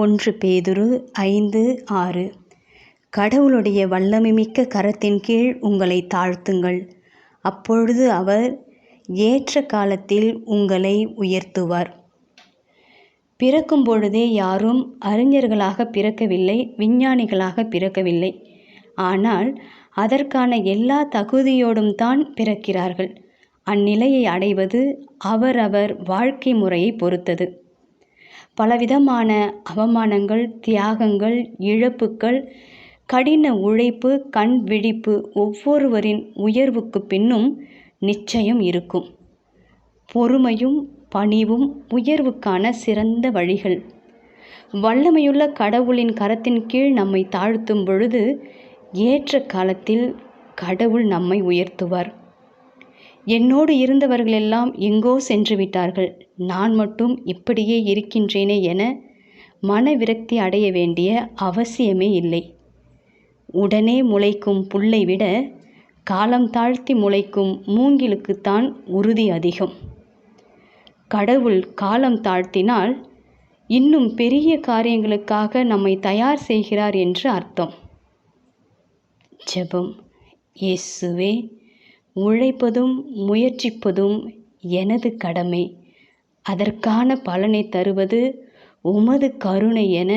ஒன்று பேதுரு ஐந்து ஆறு. கடவுளுடைய வல்லமைமிக்க கரத்தின் கீழ் உங்களை தாழ்த்துங்கள். அப்பொழுது அவர் ஏற்ற காலத்தில் உங்களை உயர்த்துவார். பிறக்கும் பொழுதே யாரும் அறிஞர்களாக பிறக்கவில்லை விஞ்ஞானிகளாக பிறக்கவில்லை. ஆனால் அதற்கான எல்லா தகுதியோடும் தான் பிறக்கிறார்கள். அந்நிலையை அடைவது அவரவர் வாழ்க்கை முறையை பொறுத்தது. பலவிதமான அவமானங்கள் தியாகங்கள் இழப்புக்கள் கடின உழைப்பு கண் விழிப்பு ஒவ்வொருவரின் உயர்வுக்கு பின்னும் நிச்சயம் இருக்கும். பொறுமையும் பணிவும் உயர்வுக்கான சிறந்த வழிகள். வல்லமையுள்ள கடவுளின் கரத்தின் கீழ் நம்மை தாழ்த்தும் பொழுது ஏற்ற காலத்தில் கடவுள் நம்மை உயர்த்துவார். என்னோடு இருந்தவர்களெல்லாம் எங்கோ சென்று விட்டார்கள் நான் மட்டும் இப்படியே இருக்கின்றேனே என மன விரக்தி அடைய வேண்டிய அவசியமே இல்லை. உடனே முளைக்கும் புல்லை விட காலம் தாழ்த்தி முளைக்கும் மூங்கிலுக்குத்தான் உறுதி அதிகம். கடவுள் காலம் தாழ்த்தினால் இன்னும் பெரிய காரியங்களுக்காக நம்மை தயார் செய்கிறார் என்று அர்த்தம். ஜெபம். இயேசுவே உழைப்பதும் முயற்சிப்பதும் எனது கடமை. அதற்கான பலனை தருவது உமது கருணை என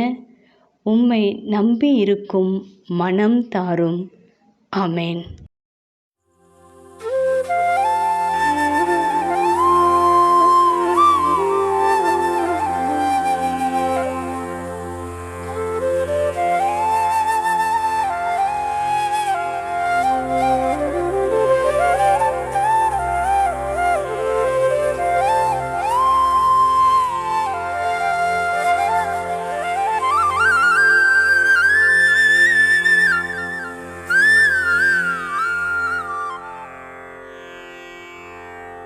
உம்மை நம்பி இருக்கும் மனம் தாரும். அமேன்